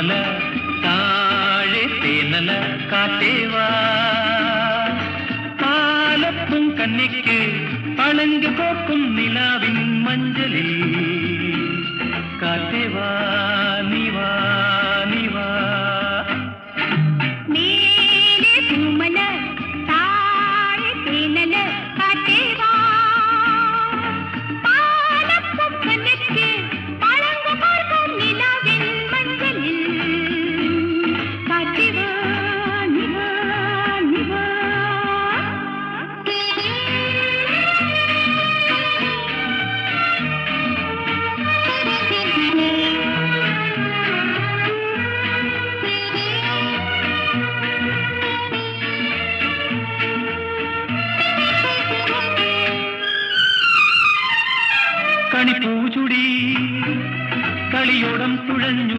தேமல தாழே தேனல காட்டேவா பாலப்பும் கண்ணிக்கு பழங்கு போக்கும் நிலாவின் மஞ்சளில் காட்டேவா കണിപ്പൂചുടി കളിയോടം തുഴഞ്ഞു